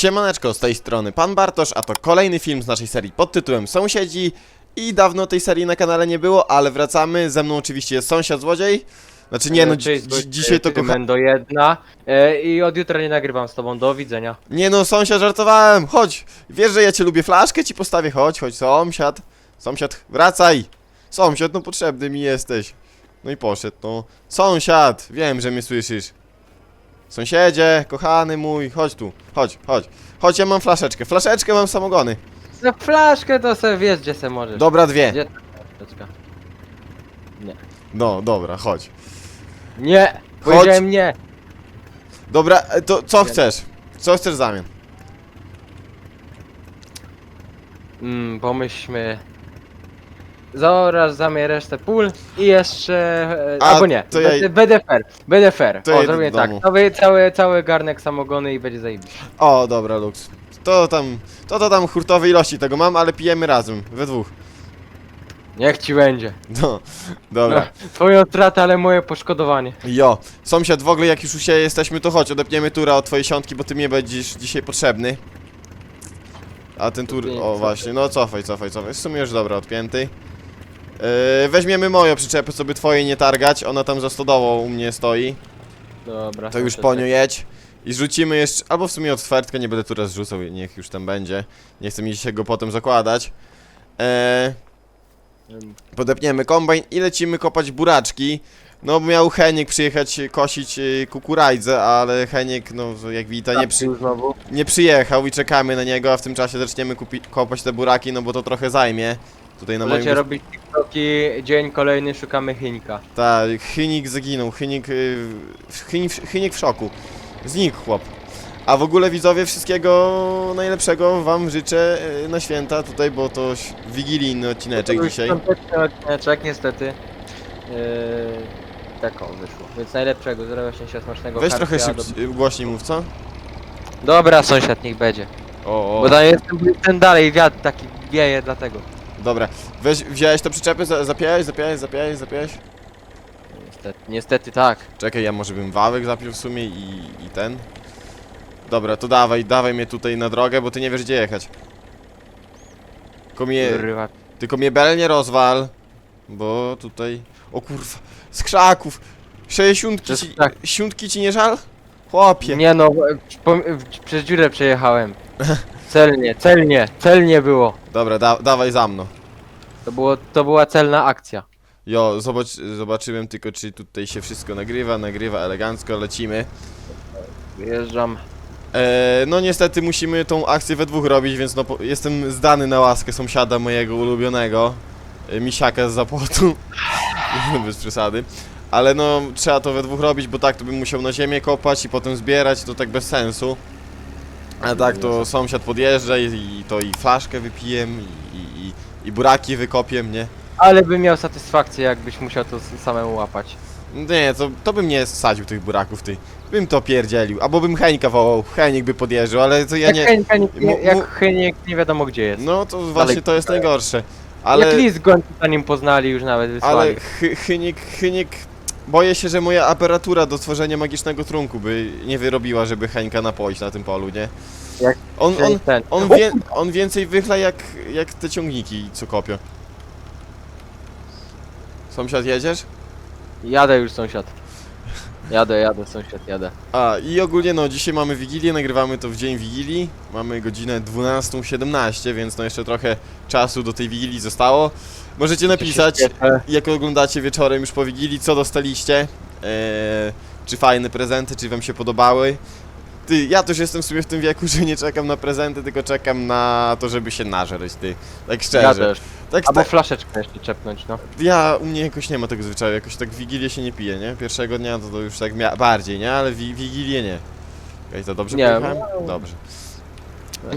Siemaneczko, z tej strony Pan Bartosz, a to kolejny film z naszej serii pod tytułem Sąsiedzi. I dawno tej serii na kanale nie było, ale wracamy, ze mną oczywiście jest sąsiad złodziej, znaczy nie no, dzi dzi dzisiaj to kocha... do jedna. E, i od jutra nie nagrywam z tobą, do widzenia. Nie no, sąsiad, żartowałem, chodź, wiesz, że ja cię lubię, flaszkę ci postawię, chodź, chodź, sąsiad, sąsiad, wracaj, sąsiad, no potrzebny mi jesteś, no i poszedł, no, sąsiad, wiem, że mnie słyszysz, sąsiedzie, kochany mój, chodź tu, chodź, chodź, chodź, ja mam flaszeczkę, flaszeczkę mam samogony, Za flaszkę to sobie wiesz gdzie se możesz. dobra, dwie, Gdzie ta flaszeczka? no, dobra, chodź, Nie! Powiedziałem nie! dobra, e, to co chcesz, co chcesz w zamian, Mm, pomyślmy. Zaraz zamię resztę pól i jeszcze... E, A, albo nie, to ja- będę, będę fair, będę fair. To ja o, idę zrobię do tak, domu. cały, cały, cały garnek samogony i będzie zajebiście. o, dobra, Lux, to tam, to to tam hurtowej ilości tego mam, ale pijemy razem, we dwóch, Niech ci będzie. no, dobra. Twoją stratę, ale moje poszkodowanie. Jo, sąsiad, w ogóle jak już u siebie jesteśmy, to chodź, odepniemy tura od twojej siątki, bo ty mnie będziesz dzisiaj potrzebny. A ten tur, o cofaj. właśnie, no cofaj, cofaj, cofaj, w sumie już dobra, odpięty. Yy, weźmiemy moją przyczepę, sobie twojej nie targać, ona tam za stodołą u mnie stoi, Dobra. to już po nią jedź. I rzucimy jeszcze, albo w sumie od twertkę, nie będę tura zrzucał, niech już tam będzie. Nie chcę mi się go potem zakładać. Eee, Podepniemy kombajn i lecimy kopać buraczki. No miał Heniek przyjechać kosić y, kukurydzę, ale Heniek, no jak widać, nie, przy, trafił znowu. nie przyjechał i czekamy na niego, a w tym czasie zaczniemy kopać te buraki, no bo to trochę zajmie. Tutaj na moim... Możecie robić TikToki, dzień kolejny szukamy Chińka. Tak, Chynik zaginął, Chynik, y, Chynik, Chynik w szoku. Znikł chłop. A w ogóle widzowie już najlepszego wam życzę y, na święta tutaj, bo to ś- wigilijny odcineczek dzisiaj. świąteczny odcineczek, niestety. Yy, tak o, wyszło. Więc najlepszego, zdrowia, szczęścia, smacznego Weź trochę karpia, szybciej, głośniej mów, co? do- Dobra, sąsiad, niech będzie. O, o. Bo tam jest ten, ten dalej wiatr taki wieje, dlatego. Dobra, weź, wziąłeś to przyczepy, za- zapiałeś, zapiałeś, zapiałeś, zapiałeś? Niestety, niestety tak. Czekaj, ja może bym wałek zapił w sumie i, i ten. Dobra, to dawaj, dawaj mnie tutaj na drogę, bo ty nie wiesz gdzie jechać. Tylko mnie, Kurwa. tylko mnie bel nie rozwal, bo tutaj... O kurwa, z krzaków! Sześćdziesiątki Przez ci, krzak. ci nie żal? Chłopie. Nie no, po, przez dziurę przejechałem. Celnie, celnie, celnie było. Dobra, da, dawaj za mną. To, było. to była celna akcja. Jo, zobacz, zobaczyłem tylko czy tutaj się wszystko nagrywa, nagrywa elegancko, lecimy. Wyjeżdżam. E, no niestety musimy tą akcję we dwóch robić, więc no, po, jestem zdany na łaskę sąsiada mojego ulubionego, e, misiaka z zapłotu, bez przesady. Ale no trzeba to we dwóch robić, bo tak to bym musiał na ziemię kopać i potem zbierać, to tak bez sensu. A tak to sąsiad podjeżdża i, i to i flaszkę wypijem i, i, i, i buraki wykopiem, nie? Ale bym miał satysfakcję, jakbyś musiał to s- samemu łapać. Nie, to, to bym nie sadził tych buraków, ty. Bym to pierdzielił, albo bym Heńka wołał, Henik by podjeżdżał, ale to ja jak nie... Mu- mu- jak Heniek nie wiadomo gdzie jest. No to właśnie to jest najgorsze. Ale... Ale, Jak list gończy zanim poznali już nawet wysłali. ale chy, chynik, chynik, boję się, że moja aparatura do tworzenia magicznego trunku by nie wyrobiła, żeby Heńka napoić na tym polu, nie? Jak On, on, ten. on, wie, on więcej wychla jak, jak te ciągniki, co kopią. Sąsiad jedziesz? Jadę już sąsiad. Jadę, jadę sąsiad, jadę. A, i ogólnie no, dzisiaj mamy Wigilię, nagrywamy to w dzień Wigilii. Mamy godzinę 12.17, więc no jeszcze trochę czasu do tej Wigilii zostało. Możecie napisać, jak oglądacie wieczorem już po Wigilii, co dostaliście. Eee, czy fajne prezenty, czy wam się podobały. Ty, ja też jestem w sumie w tym wieku, że nie czekam na prezenty, tylko czekam na to, żeby się nażreć, ty. Tak szczerze. Ja też. Tak, Albo tak, flaszeczkę jeszcze czepnąć, no. ja, u mnie jakoś nie ma tego zwyczaju, jakoś tak w Wigilię się nie pije, nie? Pierwszego dnia to, to już tak mia- bardziej, nie? Ale wi Wigilię nie. Okej, to dobrze Nie, pojechałem? Dobrze.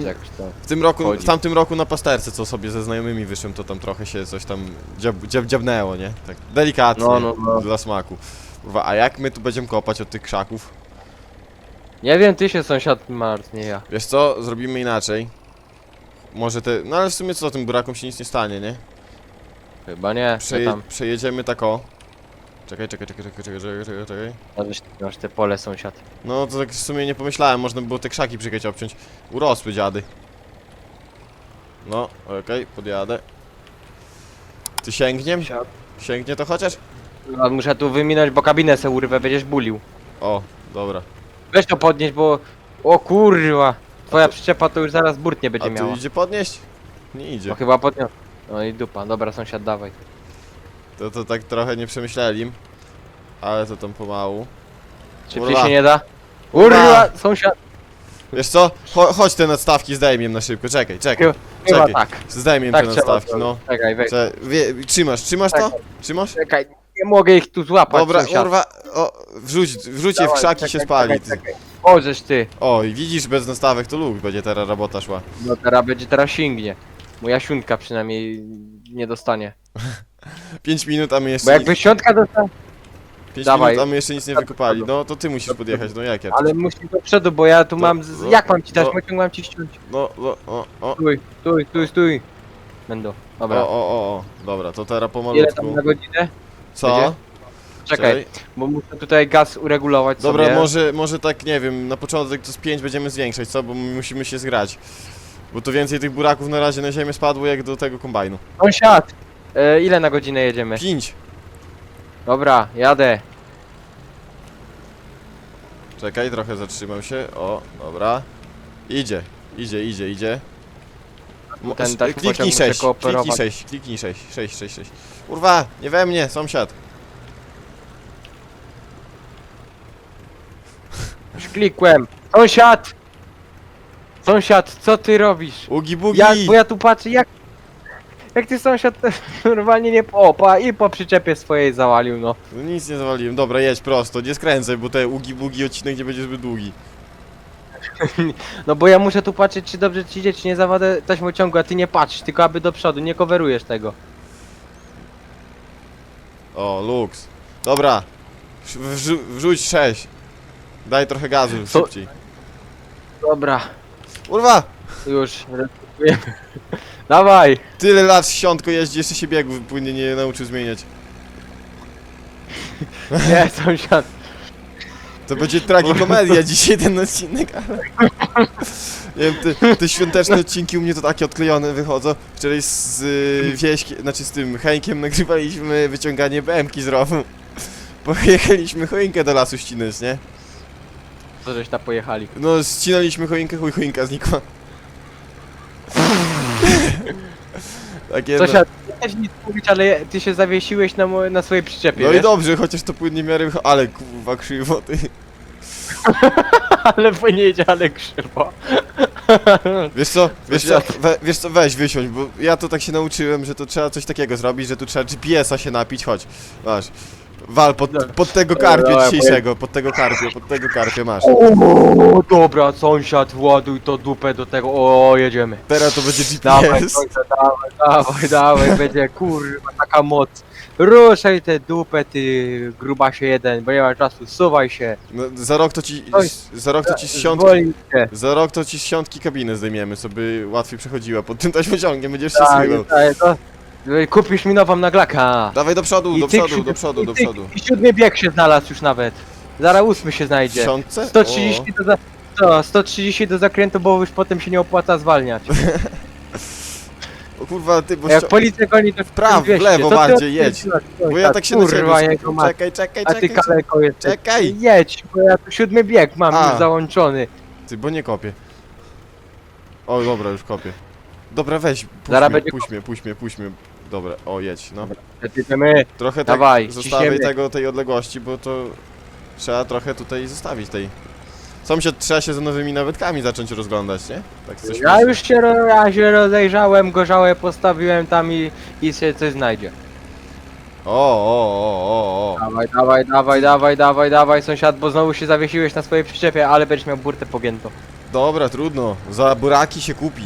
Jakoś to. W tym roku, w Chodzi. tamtym roku na pasterce, co sobie ze znajomymi wyszłem, to tam trochę się coś tam dziab, dziab, dziabnęło, nie? Tak delikatnie, No, no, no. dla smaku. Kurwa, A jak my tu będziemy kopać od tych krzaków? Nie wiem, ty się sąsiad martw, nie ja. Wiesz co, zrobimy inaczej. Może te, no ale w sumie co, tym burakom się nic nie stanie, nie? Chyba nie, Przeje, Przeje... tam. przejedziemy tak o. Czekaj, czekaj, czekaj, czekaj, czekaj, czekaj, czekaj, czekaj. No, ty masz te pole sąsiad. No to tak w sumie nie pomyślałem, można by było te krzaki przykać obciąć. Urosły dziady. No, okej, podjadę. Ty sięgniem? Sięgnie to chociaż? No, muszę tu wyminąć, bo kabinę se urwę, będziesz bulił. O, dobra. Weź to podnieść, bo... O kurwa! Twoja przyczepa to już zaraz burt nie A będzie tu miała. idzie podnieść? Nie No idzie. chyba podniosę. No i dupa, dobra sąsiad, dawaj. To, to tak trochę nie przemyśleli. Ale to tam pomału. Kurwa. się nie da? Kurwa. Kurwa, sąsiad! Wiesz co? Cho chodź te nadstawki zdejmiem na szybko, czekaj, czekaj. Chyba Czekaj. tak. Zdejmiem Tak te trzeba nadstawki, zrobić. no. Czekaj, weź. Cze wie trzymasz, trzymasz to? Trzymasz? Czekaj, nie mogę ich tu złapać, Dobra, sąsiad. kurwa, o, wrzuć, wrzuć je w Dawaj, krzaki czekaj, się spali. czekaj. Możesz ty. Oj, widzisz, bez nastawek to luk, będzie teraz robota szła. No teraz będzie, teraz sięgnie. Moja siunka przynajmniej nie dostanie. 5 minut, a my jeszcze Bo jakby nic, dostała, 5 dawaj. minut, a my jeszcze nic nie wykopali. No to ty musisz podjechać, no jak ja? ale musi do przodu, bo ja tu To- mam... Z... to- Jak mam ci dać? Mociąg mam ci ściąć. No, no, o, o, Stój, stój, stój, stój. Będą. o, Dobra. o, o, o, dobra, to teraz Ile tam pomalutku. na godzinę? Co? będzie? Czekaj, bo muszę tutaj gaz uregulować Dobra, sobie. może, może tak, nie wiem, na początek to z 5 będziemy zwiększać, co? Bo my musimy się zgrać. Bo to więcej tych buraków na razie na ziemię spadło jak do tego kombajnu. Sąsiad! E, ile na godzinę jedziemy? 5! Dobra, jadę. Czekaj, trochę zatrzymam się. O, dobra. Idzie, idzie, idzie, idzie. Mo- Ten taśmociąg kliknij muszę 6, kooperować. kliknij 6, kliknij 6, 6, 6, 6. Kurwa, nie we mnie, sąsiad. Już klikłem. Sąsiad! Sąsiad, co ty robisz? Ugi bugi! Jak, bo ja tu patrzę, jak... Jak ty sąsiad normalnie nie... O, pa, i po przyczepie swojej zawalił, no. No nic nie zawaliłem, dobra, jedź prosto, nie skręcaj, bo te ugi bugi odcinek nie będzie zbyt długi. No bo ja muszę tu patrzeć, czy dobrze ci idzie, czy nie zawadę taśmociągu, a ty nie patrzysz, tylko aby do przodu, nie coverujesz tego. O, luks. Dobra, Wrzu wrzuć 6. Daj trochę gazu, Co? szybciej. Dobra, Kurwa! Już, resetujemy. Dawaj! Tyle lat siątko jeździ, jeszcze się biegów płynnie nie nauczył zmieniać. Nie, sąsiad. To będzie tragikomedia dzisiaj ten odcinek, ale... Nie wiem, te, te świąteczne odcinki u mnie to takie odklejone wychodzą. Wczoraj z y, wieśkiem, znaczy z tym Henkiem nagrywaliśmy wyciąganie BMki z rowu. Pojechaliśmy choinkę do lasu ścinać, nie? Co żeś tam pojechali? No, ścinaliśmy choinkę, chuj, choinka znikła. Takie, no. Sąsiad, nie chcę nic mówić, ale ty się zawiesiłeś na, mo- na swojej przyczepie, No i wiesz? dobrze, chociaż to płynnie miarę wycho- Ale kurwa krzywo, ty. ale płynie idzie, ale krzywo. Wiesz co, wiesz co, we, wiesz co, weź wysiądź, bo ja to tak się nauczyłem, że to trzeba coś takiego zrobić, że tu trzeba GPS-a się napić, chodź, masz. Wal pod, Dobra. pod tego karpia Dobra, dzisiejszego, pod tego karpia, pod tego karpia masz. O, dobra, sąsiad, właduj to dupę do tego, o, jedziemy. Teraz to będzie Dawaj, GPS. sąsiad, dawaj, dawaj, dawaj, będzie kurwa taka moc. Ruszaj tę dupę, ty grubasie jeden, bo nie ma czasu, suwaj się. No, za rok to ci, Oj. za rok to ci z siątki, Zwolnij się. za rok to ci z siątki kabiny zdejmiemy, sobie łatwiej przechodziła, pod tym taśmociągiem będziesz się Tak, sływał. tak, to- Kupisz mi nową naglaka. Dawaj do przodu, I do przodu, do przodu, i do przodu. I siódmy bieg się znalazł już nawet. Zaraz ósmy się W znajdzie. siątce? 130 do za... Co, 130 do zakrętu, bo już potem się nie opłaca zwalniać. O, o kurwa, ty, bo Jak policja goni, to w prawo, w 200. lewo To ty bardziej, jedź. Bo ja tak się na ciebie Kurwa, jego skupiam. ma... Czekaj, czekaj, A ty czekaj. kaleko jesteś. Czekaj. Jedź, bo ja tu siódmy bieg mam A. już załączony. Ty, bo nie kopię. O, dobra, już kopię. Dobra, weź, puść Zaraz mnie, będzie puść mnie, puść mnie, puść mnie. Dobra, o, jedź, no. Jedziemy. Trochę tak Dawaj, zostawię ciśniemy. tego, tej odległości, bo to trzeba trochę tutaj zostawić tej. Sąsiad trzeba się za nowymi nawytkami zacząć rozglądać, nie? Tak coś Ja już się, ro- ja się rozejrzałem, gorzałe postawiłem tam i, i się coś znajdzie. O, o, o, o, o. Dawaj, dawaj, dawaj, dawaj, dawaj, dawaj, sąsiad, bo znowu się zawiesiłeś na swojej przyczepie, ale będziesz miał burtę pogiętą. Dobra, trudno. Za buraki się kupi.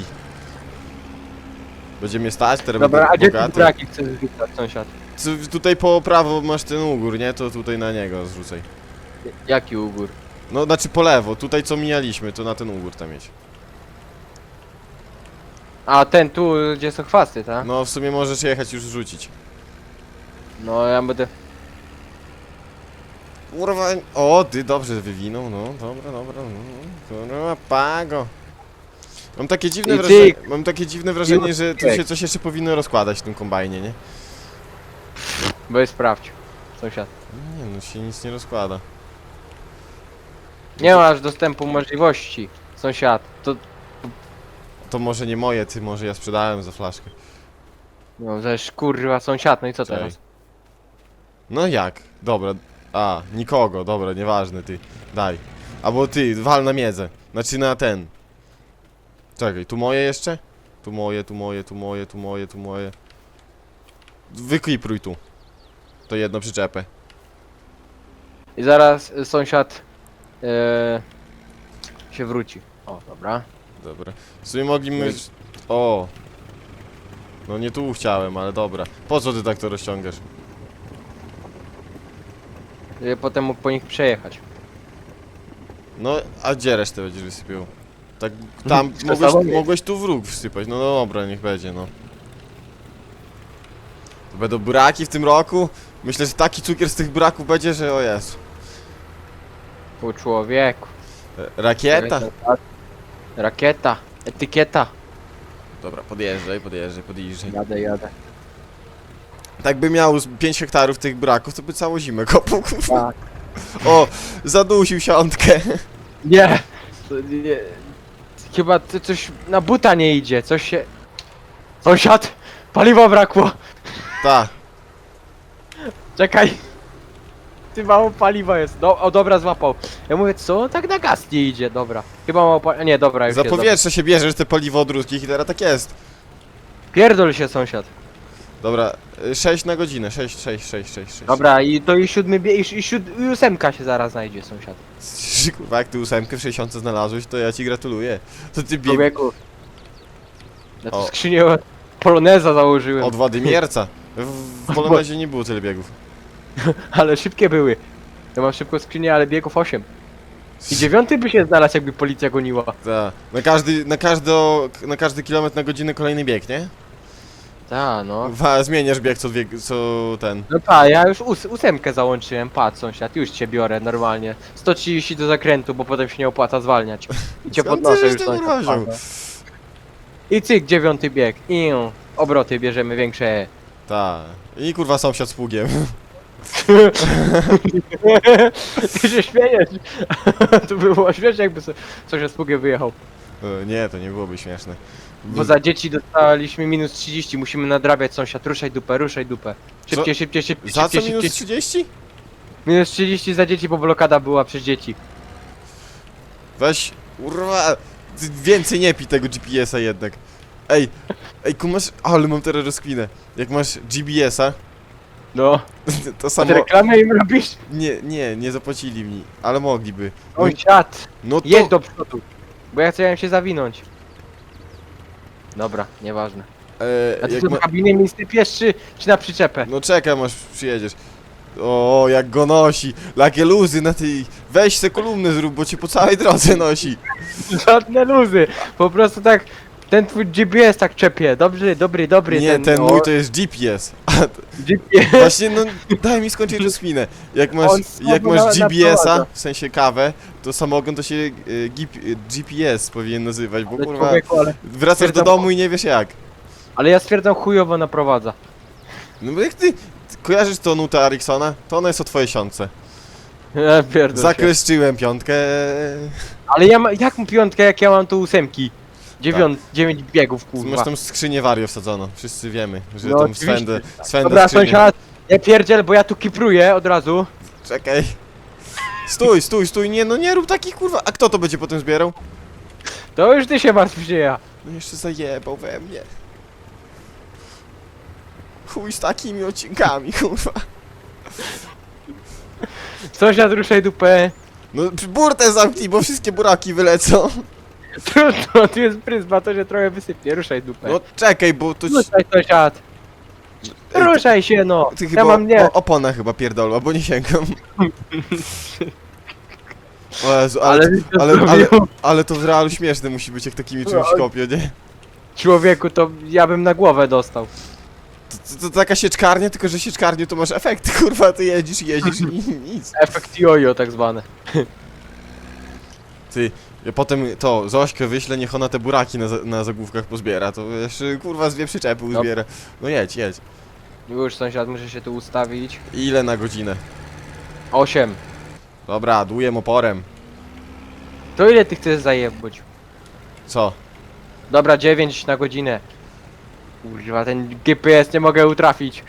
Będzie mnie stać, teraz Dobra, a będę gdzie ty bogaty. braki chcesz zrzucać, sąsiad? Tu- Tutaj po prawo masz ten ugór, nie? To tutaj na niego zrzucaj. Jaki ugór? No, znaczy po lewo, tutaj co mijaliśmy, to na ten ugór tam mieć. A ten tu, gdzie są chwasty, tak? No, w sumie możesz jechać już rzucić. No ja będę... kurwa... O, ty dobrze wywinął, no, dobra, dobra, no, kurwa, pago. Mam takie dziwne I ty- wrażenie, mam takie dziwne wrażenie, że tu się coś jeszcze powinno rozkładać w tym kombajnie, nie? Weź sprawdź. Sąsiad. Nie, no się nic nie rozkłada. Nie masz dostępu możliwości. Sąsiad, to To może nie moje, ty, może ja sprzedałem za flaszkę. no też kurwa sąsiad, no i co Czekaj. teraz? No jak? Dobra. A, nikogo, dobra, nieważne, ty. Daj. Albo ty, wal na miedzę. Znaczy na ten. Czekaj, tu moje jeszcze? Tu moje, tu moje, tu moje, tu moje, tu moje. Wyklipruj tu. To jedno przyczepę. I zaraz y, sąsiad e, się wróci. O, dobra. Dobra. W sumie mogliśmy... O! No nie tu chciałem, ale dobra. Po co ty tak to rozciągasz? I potem mógł po nich przejechać. No, a gdzie resztę będziesz wysypiał? Tak, tam mogłeś, mogłeś tu wróg wsypać, no dobra, niech będzie, no. To będą buraki w tym roku? Myślę, że taki cukier z tych buraków będzie, że o Jezu. Po człowieku. E, Rakieta? Rakieta. Etykieta. Dobra, podjeżdżaj, podjeżdżaj, podjeżdżaj. Jadę, jadę. Tak by miał 5 hektarów tych buraków, to by całą zimę kopał, kurwa. Tak. O, zadusił siątkę. Nie. To nie. Chyba to coś na buta nie idzie, coś się... Sąsiad! Paliwa brakło! Ta, Czekaj! Ty mało paliwa jest. Do, o dobra, złapał. Ja mówię, co? Tak na gaz nie idzie, dobra. Chyba mało paliwa. Nie, dobra, już za jest. Powietrze się bierzesz te paliwo od ruskich i teraz tak jest. Pierdol się sąsiad. Dobra, 6 na godzinę, 6, 6, 6, 6, 6. Dobra, i to i siódmy bie... i, i, siód... i ósemka się zaraz znajdzie sąsiad. Kurwa, jak ty ósemkę w 60 znalazłeś, to ja ci gratuluję. To ty bieg Człowieku. Tu O. skrzynię poloneza założyłem, od Władimierca. W, w Polonezie nie było tyle biegów. ale szybkie były. Ja mam szybką skrzynię, ale biegów 8. I dziewiąty by się znalazł, jakby policja goniła. Ta. Na każdy, na każdy, na każdy kilometr na godzinę kolejny bieg, nie? Ta, no. Wa, zmieniasz bieg co, dwie, co ten. No pa, ja już ós ósemkę załączyłem, patrz sąsiad, już cię biorę normalnie. 130 do zakrętu, bo potem się nie opłaca zwalniać. I cię Skąd ty podnoszę żeś już sąsiad. wziął? patrz. I cyk, dziewiąty bieg. I obroty bierzemy większe. Ta. I kurwa sąsiad z pługiem. Ty się śmiejesz. to by było śmieszne, jakby so- sąsiad z pługiem wyjechał. E, Nie, to nie byłoby śmieszne. Bo za dzieci dostaliśmy minus 30, musimy nadrabiać sąsiad, ruszaj dupę, ruszaj dupę. Szybciej, szybciej, szybciej, Za co szybciej, minus szybciej. 30? Minus 30 za dzieci, bo blokada była przez dzieci. Weź, kurwa, ty więcej nie pij tego GPS-a jednak. Ej, ej, kumasz, ale mam teraz rozkwinę. Jak masz GPS-a, No, to samo... reklamę im robisz? Nie, nie, nie zapłacili mi, ale mogliby. No, Sąsiad, no to... jedź do przodu. Bo ja chciałem się zawinąć. Dobra, nieważne. E, A ty jak co, ma... w kabinie miejsce piesz, czy, czy na przyczepę? No czekam aż przyjedziesz. O, jak go nosi. Jakie luzy na tej... Weź se kolumny zrób, bo cię po całej drodze nosi. Żadne luzy, po prostu tak, ten twój GPS tak czepie, dobry, dobry, dobry. Nie, ten, mój to jest GPS. A, t- GPS. właśnie, no daj mi skończyć rozkwinę. Jak masz, On jak masz GPS-a, naprowadza. w sensie kawę, to samogon to się y, gip, y, GPS powinien nazywać, bo Ale kurwa człowieku, ale, wracasz do stwierdzam- domu i nie wiesz jak. ale ja stwierdzam chujowo naprowadza. No bo jak ty, ty kojarzysz tą nutę Eriksona? To ona jest o twojej siątce. Ja pierdolę się. Zakleszczyłem piątkę. Ale ja ma, jak mu piątkę, jak ja mam tu ósemki? Dziewiąt, dziewięć biegów, Masz kurwa. tam skrzynię wario wsadzono. Wszyscy wiemy, że No tą oczywiście. swędę, swędę Dobra, skrzynię. sąsiad, ja pierdziel, bo ja tu kipruję od razu. Czekaj. Stój, stój, stój, nie, no nie rób takich kurwa. A kto to będzie potem zbierał? To już ty się martwisz, nie ja. No jeszcze zajebał we mnie. Chuj z takimi odcinkami, kurwa. Sąsiad, ruszaj dupę. No burtę zamknij, bo wszystkie buraki wylecą. Trudno, tu jest pryzma, to się trochę wysypie, ruszaj dupę. No czekaj, bo to... ci- Ruszaj, sąsiad. Ej, Ruszaj się, no. Ty Ja chyba mam nie. o, opona chyba pierdolła, bo nie sięgam. O Jezu, ale, Ale, ale, ale, ale, ale to w realu śmieszne musi być, jak takimi czymś No, kopię, nie? Człowieku, to ja bym na głowę dostał. To, to, to taka sieczkarnia, tylko że sieczkarniu to masz efekty, kurwa, ty jedziesz, jedziesz i nic. Efekt jojo tak zwany. Ty, potem to, Zośkę wyślę, niech ona te buraki na, za- na zagłówkach pozbiera, to jeszcze, kurwa, z dwie przyczepy uzbiera. No jedź, jedź. Już sąsiad, muszę się tu ustawić. Ile na godzinę? 8. Dobra, duję oporem. To ile ty chcesz zajebać? Co? Dobra, 9 na godzinę. Kurwa, ten GPS nie mogę utrafić.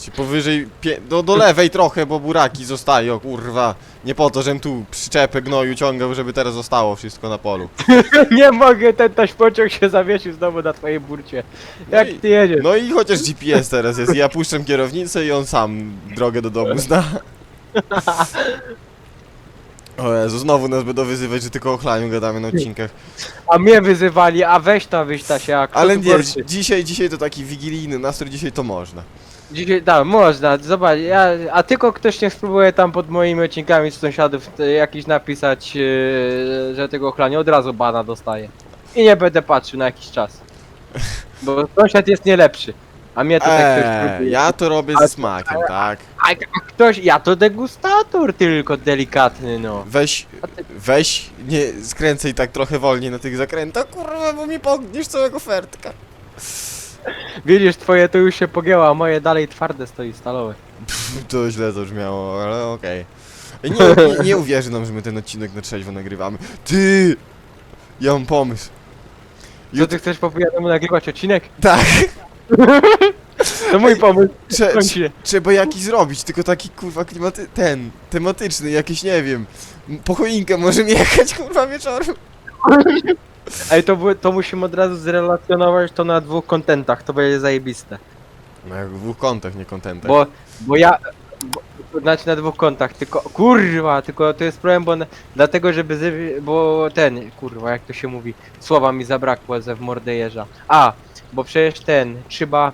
Ci powyżej, pie... do, do lewej trochę, bo buraki zostają, kurwa. Nie po to, żebym tu przyczepę gnoju ciągał, żeby teraz zostało wszystko na polu. nie mogę, ten taś pociąg się zawiesił znowu na twojej burcie. Jak No i- ty jedziesz? No i chociaż GPS teraz jest, ja puszczam kierownicę i on sam drogę do domu zna. O Jezu, znowu nas będą wyzywać, że tylko o chlaniu gadamy na odcinkach. A mnie wyzywali, a weź tam wyjść Tasia, kto Ale tu nie, gorszy? dzisiaj, dzisiaj to taki wigilijny nastrój, dzisiaj to można. Dzisiaj, tak, można, zobacz, ja, a tylko ktoś nie spróbuje tam pod moimi odcinkami z sąsiadów e, jakiś napisać, e, że tego ochlania od razu bana dostaje. I nie będę patrzył na jakiś czas. Bo sąsiad jest nie lepszy. A mnie to tak ktoś Eee, próbuje. ja to robię ze smakiem, tak? A, a ktoś, ja to degustator tylko delikatny, no. Weź, weź, nie skręcaj tak trochę wolniej na tych zakrętach, kurwa, bo mi pogniesz całego fertka. Widzisz, twoje to już się pogięło, a moje dalej twarde stoi stalowe. To źle zabrzmiało, ale okej. Ej, Nie, nie, nie uwierzy nam, że my ten odcinek na trzeźwo nagrywamy. Ty! Ja mam pomysł. Co ty chcesz po pijanemu nagrywać odcinek? Tak, To mój pomysł. trze, Kończ trze, się. trzeba jakiś zrobić, tylko taki kurwa klimaty, ten, tematyczny, jakiś, nie wiem, po choinkę możemy jechać, kurwa, wieczorem. Ej, to, to musimy od razu zrelacjonować to na dwóch kontentach, to będzie zajebiste. Jak w dwóch kątach, nie kontentach. Bo, bo ja... Bo, znaczy na dwóch kontach, tylko... Kurwa, tylko to jest problem, bo... Na, dlatego, żeby... Zy, bo ten... Kurwa, jak to się mówi? Słowa mi zabrakło ze w mordę jeża. A, bo przecież ten... Trzeba...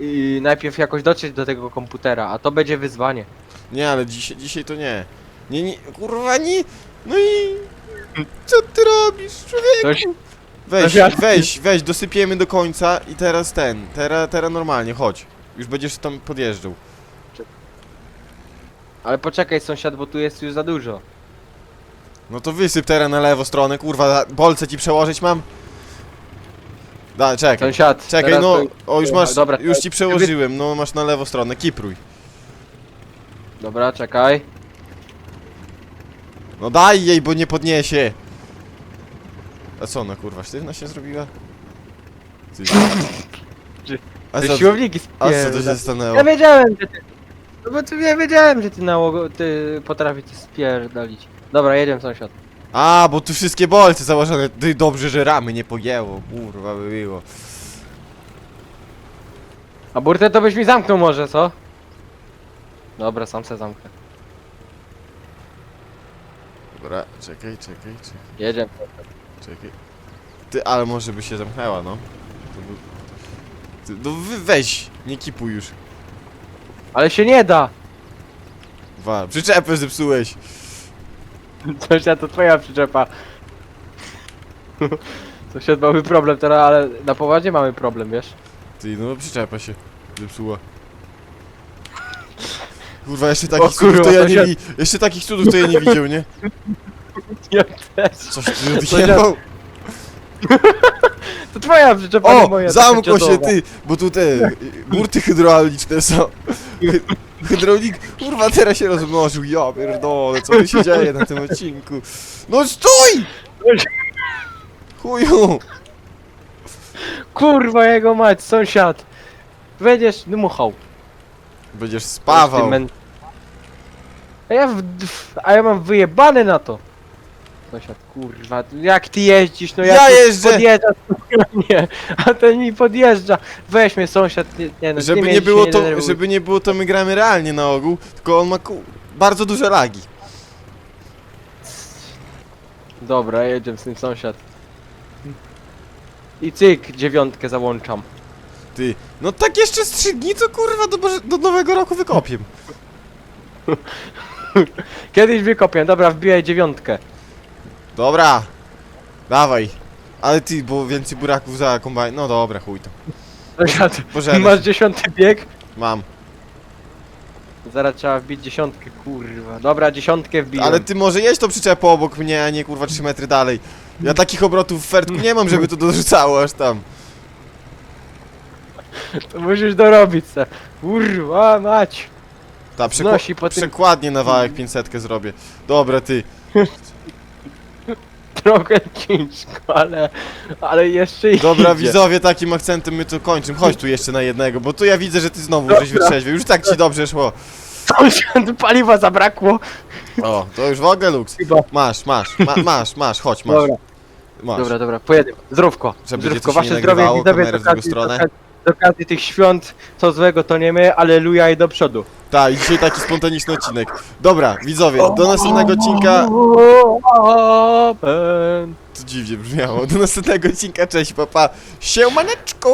Yy, najpierw jakoś dotrzeć do tego komputera, a to będzie wyzwanie. Nie, ale dzisiaj, dzisiaj to nie. Nie, nie, kurwa, nie. No i... Co ty robisz, człowieku? Coś, Weź, Coś weź, weź, dosypiemy do końca i teraz ten, teraz, teraz normalnie, chodź. Już będziesz tam podjeżdżał. ale poczekaj sąsiad, bo tu jest już za dużo. No to wysyp teraz na lewo stronę, kurwa, bolce ci przełożyć mam? Da, czekaj. Sąsiad, Czekaj, teraz no, to- o już masz, Dobra, już ci przełożyłem, no masz na lewo stronę, kipruj. Dobra, czekaj. No daj jej, bo nie podniesie. A co ona, kurwa, sztywna się zrobiła? Ty. A co, siłowniki a co to się stanęło? Ja wiedziałem, że ty... No bo ty, ja wiedziałem, że ty nałogo... ty potrafisz to spierdolić. Dobra, jedziemy sąsiad. A, bo tu wszystkie bolce założone. Ty dobrze, że ramy nie pogięło, kurwa by było. A burtę to byś mi zamknął może, co? Dobra, sam se zamknę. Dobra, czekaj, czekaj, czekaj, Jedziemy. czekaj. Ty, ale może by się zamknęła, no. To by... Ty, no wy, weź, nie kipuj już. Ale się nie da! Dwa, przyczepę zepsułeś. Sąsiad, to twoja przyczepa. Sąsiad mamy problem teraz, ale na poważnie mamy problem, wiesz? Ty, no przyczepa się zepsuła. Kurwa, jeszcze takich cudów kurwa, to ja to nie się- wi... Jeszcze takich cudów to ja nie widział, nie? Ja też. Coś ty odjechał. To twoja przyczepa, nie O, moja. zamkło taka się dziadowa. ty, bo tu te y, burty hydrauliczne są. Hy- Hydraulik, kurwa teraz się rozmnożył, ja pierdolę, co tu się dzieje na tym odcinku? No stój! Chuju! Kurwa jego mać, sąsiad! Będziesz dmuchał. Będziesz spawał. Men- A ja, w, w, a ja mam wyjebane na to. Sąsiad, kurwa, jak ty jeździsz, no Ja jak jeżdżę! podjeżdżasz, nie, a ten mi podjeżdża. Weź mnie sąsiad, nie, nie no, Żeby nie było to, denerwuj. żeby nie było to my gramy realnie na ogół, tylko on ma ku... bardzo duże lagi. Dobra, jedziemy z tym sąsiad. I cyk, dziewiątkę załączam. Ty, no tak jeszcze z trzy dni to kurwa do, Boże- do nowego roku wykopiem. Kiedyś wykopię, dobra, wbijaj dziewiątkę. Dobra, dawaj. Ale ty, bo więcej buraków za kombajn. No dobra, chuj to. Sąsiad, Pożegnaj masz dziesiąty bieg? Mam. Zaraz trzeba wbić dziesiątkę, kurwa. Dobra, dziesiątkę wbiję. Ale ty może jedź to przyczepą obok mnie, a nie kurwa 3 metry dalej. Ja takich obrotów w fertku nie mam, żeby to dorzucało aż tam. To musisz dorobić se. Kurwa, mać. Ta przekła- Znosi po tym- przekładnie na wałek 500 zrobię. Dobra ty. Trochę ciężko, ale... Ale jeszcze Dobra idzie. widzowie, takim akcentem my to kończymy. Chodź tu jeszcze na jednego, bo tu ja widzę, że ty znowu Dobra. żeś wytrzeźwił. Już tak ci dobrze szło. Sąsiad, paliwa zabrakło. O, to już w ogóle luks. Chyba. Masz, masz, ma, masz, masz, chodź, masz. Dobra, masz. dobra, dobra, pojedziemy. Zdrówko. Żeby Zdrówko, dzieci się wasze zdrowie nagrywało, widzowie kamery w drugą stronę. Z okazji tych świąt, co złego to nie my, aleluja i do przodu. Tak, i dzisiaj taki spontaniczny odcinek. Dobra, widzowie, do następnego odcinka. To dziwnie brzmiało. Do następnego odcinka, cześć, papa. Siemaneczku!